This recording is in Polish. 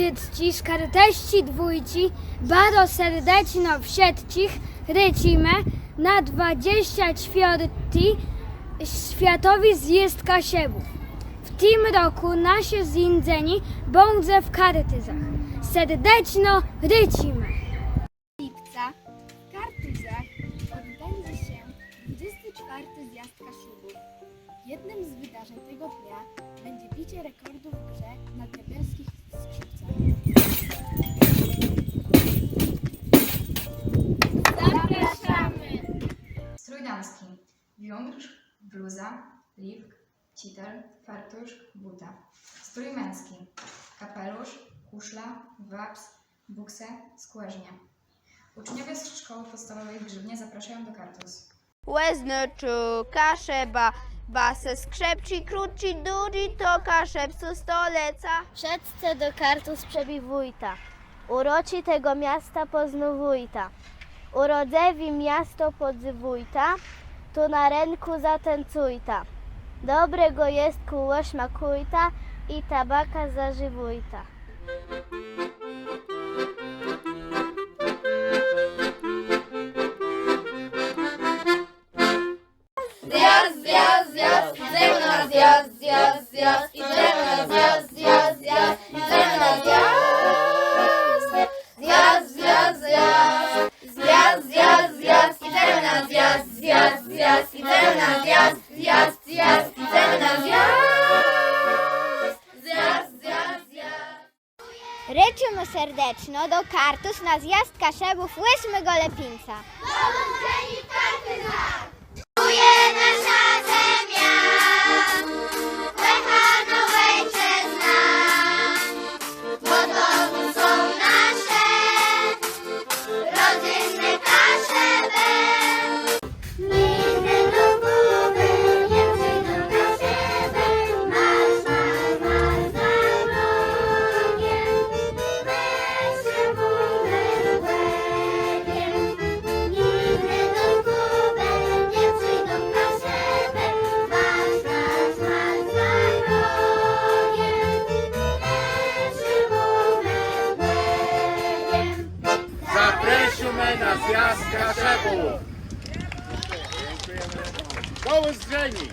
trytci, szkarteści dwójci, baro serdeczno wsiedcich, rycimy na 24 Światowi zjazd Kasiebów. W tym roku nasze zindzeni bądze w kartyzach. Serdeczno rycimy. lipca w Kartuzach odbędzie się 24 zjazd Kaszubów. Jednym z wydarzeń tego dnia będzie bicie rekordu w grze na diabelskich. Zapraszamy! Strój damski. Wiądrz, bluza, lipk, citel, fartusz, buta. Strój męski. Kapelusz, kuszla, waps, bukse, skłażnia. Uczniowie z szkoły podstawowej w Grzybnie zapraszają do kartus. Łeznoczu, kaszeba, base skrzepci, krótci, duży to kaszepcu stoleca. Przedce do kartu sprzebi wójta. Uroci tego miasta poznu wójta. Urodzewi miasto podzywójta, tu na ręku zatencujta. Dobrego jest kuło smakujta i tabaka zażywujta. Ryczymy serdeczno. Do kartus na zjazd kaszebów. Łysmy Golepińca. nasza Zapraszamy na zjazd Kaszebów. Do Uzdrzeni!